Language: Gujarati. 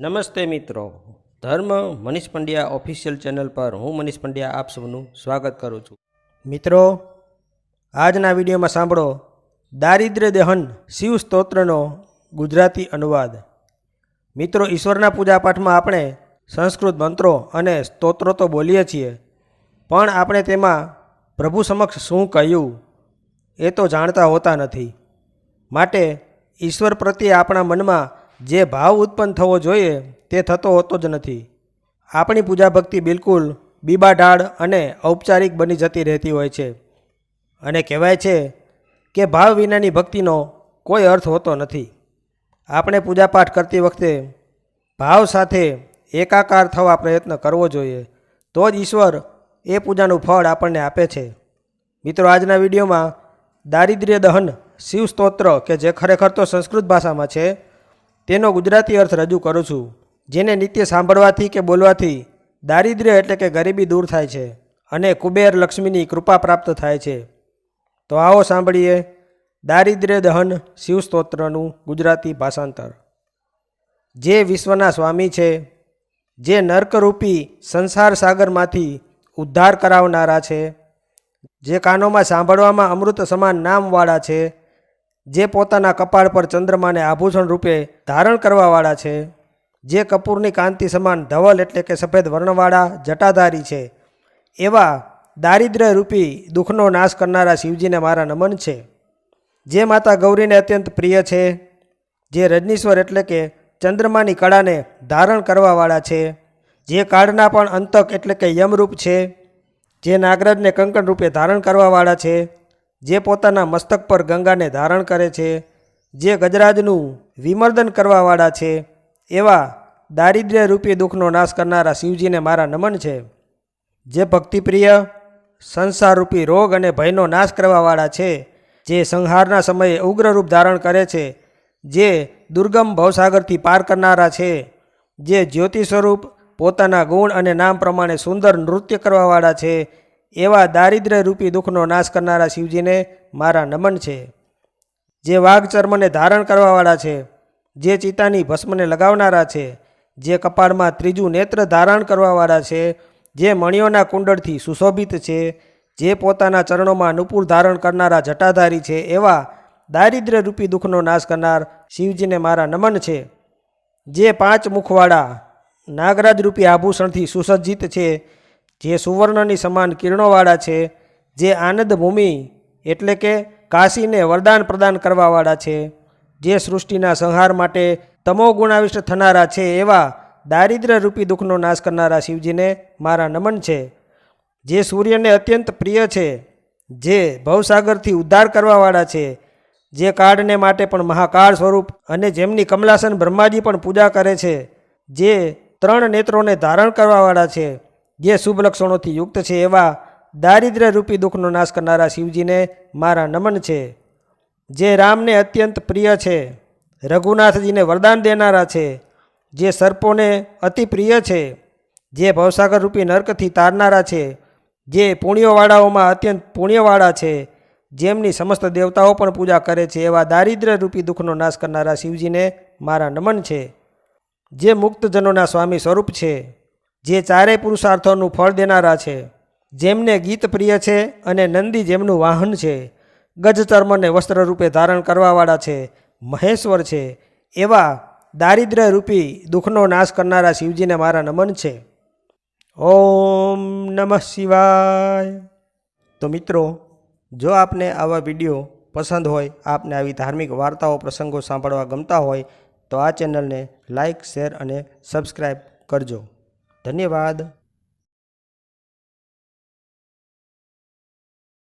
નમસ્તે મિત્રો. ધર્મ મનીષ પંડ્યા ઓફિશિયલ ચેનલ પર હું મનીષ પંડ્યા આપ સૌનું સ્વાગત કરું છું. મિત્રો, આજના વિડીયોમાં સાંભળો. દારિદ્ર્ય દહન શિવ સ્તોત્રનો ગુજરાતી અનુવાદ. મિત્રો, ઈશ્વરના પૂજાપાઠમાં આપણે સંસ્કૃત મંત્રો અને સ્તોત્રો તો બોલીએ છીએ, પણ આપણે તેમાં પ્રભુ સમક્ષ શું કહ્યું એ તો જાણતા હોતા નથી. માટે ઈશ્વર પ્રત્યે આપણા મનમાં જે ભાવ ઉત્પન્ન થવો જોઈએ તે થતો હોતો જ નથી. આપણી પૂજા ભક્તિ બિલકુલ બીબાઢાળ અને ઔપચારિક બની જતી રહેતી હોય છે. અને કહેવાય છે કે ભાવ વિનાની ભક્તિનો કોઈ અર્થ હોતો નથી. આપણે પૂજાપાઠ કરતી વખતે ભાવ સાથે એકાકાર થવા પ્રયત્ન કરવો જોઈએ, તો જ ઈશ્વર એ પૂજાનું ફળ આપણને આપે છે. મિત્રો, આજના વિડીયોમાં દારિદ્ર્ય દહન શિવ સ્તોત્ર કે જે ખરેખર તો સંસ્કૃત ભાષામાં છે તેનો ગુજરાતી અર્થ રજૂ કરું છું, જેને નિત્ય સાંભળવાથી કે બોલવાથી, દારિદ્ર્ય એટલે કે ગરીબી દૂર થાય છે અને કુબેર લક્ષ્મીની કૃપા પ્રાપ્ત થાય છે. તો આવો સાંભળીએ, દારિદ્ર્ય દહન શિવ સ્તોત્રનું ગુજરાતી ભાષાંતર. જે વિશ્વના સ્વામી છે, જે નર્કરૂપી સંસાર સાગરમાંથી ઉદ્ધાર કરાવનારા છે, જે કાનોમાં સાંભળવામાં અમૃત સમાન નામવાળા છે જે પોતાના કપાળ પર ચંદ્રમાને આભૂષણ રૂપે ધારણ કરવાવાળા છે, જે કપૂરની કાંતિ સમાન ધવલ એટલે કે સફેદ વર્ણવાળા જટાધારી છે, એવા દારિદ્ર્ય રૂપી દુઃખનો નાશ કરનારા શિવજીને મારા નમન છે. જે માતા ગૌરીને અત્યંત પ્રિય છે, જે રજનીશ્વર એટલે કે ચંદ્રમાની કળાને ધારણ કરવાવાળા છે, જે કાળના પણ અંતક એટલે કે યમરૂપ છે, જે નાગરાજને કંકણ રૂપે ધારણ કરવાવાળા છે જે પોતાના મસ્તક પર ગંગાને ધારણ કરે છે, જે ગજરાજનું વિમર્દન કરવાવાળા છે, એવા દારિદ્ર્ય રૂપી દુઃખનો નાશ કરનારા શિવજીને મારા નમન છે. જે ભક્તિપ્રિય, સંસારરૂપી રોગ અને ભયનો નાશ કરવાવાળા છે, જે સંહારના સમયે ઉગ્ર રૂપ ધારણ કરે છે, જે દુર્ગમ ભવસાગરથી પાર કરનારા છે, જે જ્યોતિ સ્વરૂપ પોતાના ગુણ અને નામ પ્રમાણે સુંદર નૃત્ય કરવાવાળા છે એવા દારિદ્ર્ય રૂપી દુઃખનો નાશ કરનારા શિવજીને મારા નમન છે. જે વાઘ ચર્મને ધારણ કરવાવાળા છે, જે ચિતાની ભસ્મને લગાવનારા છે, જે કપાળમાં ત્રીજું નેત્ર ધારણ કરવાવાળા છે, જે મણિઓના કુંડળથી સુશોભિત છે, જે પોતાના ચરણોમાં નુપુર ધારણ કરનારા જટાધારી છે, એવા દારિદ્ર્ય રૂપી દુઃખનો નાશ કરનાર શિવજીને મારા નમન છે. જે પાંચ મુખવાળા નાગરાજ રૂપી આભૂષણથી સુસજ્જિત છે જે સુવર્ણની સમાન કિરણોવાળા છે, જે આનંદ ભૂમિ એટલે કે કાશીને વરદાન પ્રદાન કરવાવાળા છે, જે સૃષ્ટિના સંહાર માટે તમો ગુણાવિષ્ટ થનારા છે એવા દારિદ્ર્ય રૂપી દુઃખનો નાશ કરનારા શિવજીને મારા નમન છે. જે સૂર્યને અત્યંત પ્રિય છે, જે ભવસાગરથી ઉદ્ધાર કરવાવાળા છે, જે કાળને માટે પણ મહાકાળ સ્વરૂપ અને જેમની કમલાસન બ્રહ્માજી પણ પૂજા કરે છે, જે ત્રણ નેત્રોને ધારણ કરવાવાળા છે જે શુભ લક્ષણોથી યુક્ત છે એવા દારિદ્ર્ય રૂપી દુઃખનો નાશ કરનારા શિવજીને મારા નમન છે, જે રામને અત્યંત પ્રિય છે, રઘુનાથજીને વરદાન દેનારા છે, જે સર્પોને અતિ પ્રિય છે, જે ભવસાગર રૂપી નર્કથી તારનારા છે, જે પુણ્યવાળાઓમાં અત્યંત પુણ્યવાળા છે, જેમની સમસ્ત દેવતાઓ પણ પૂજા કરે છે, એવા દારિદ્ર્ય રૂપી દુઃખનો નાશ કરનારા શિવજીને મારા નમન છે, જે મુક્તજનોના સ્વામી સ્વરૂપ છે. જે ચારેય પુરુષાર્થોનું ફળ દેનારા છે, જેમને ગીત પ્રિય છે અને નંદી જેમનું વાહન છે ગજ ચર્મને વસ્ત્ર રૂપે ધારણ કરવાવાળા છે, મહેશ્વર છે, એવા દારિદ્ર્ય રૂપી દુઃખનો નાશ કરનારા શિવજીને મારા નમન છે. ઓમ નમઃ શિવાય. તો મિત્રો, જો આપને આવા વીડિયો પસંદ હોય, આપને આવી ધાર્મિક વાર્તાઓ, પ્રસંગો સાંભળવા ગમતા હોય, તો આ ચેનલને લાઇક શેર અને સબસ્ક્રાઈબ કરજો. ધન્યવાદ.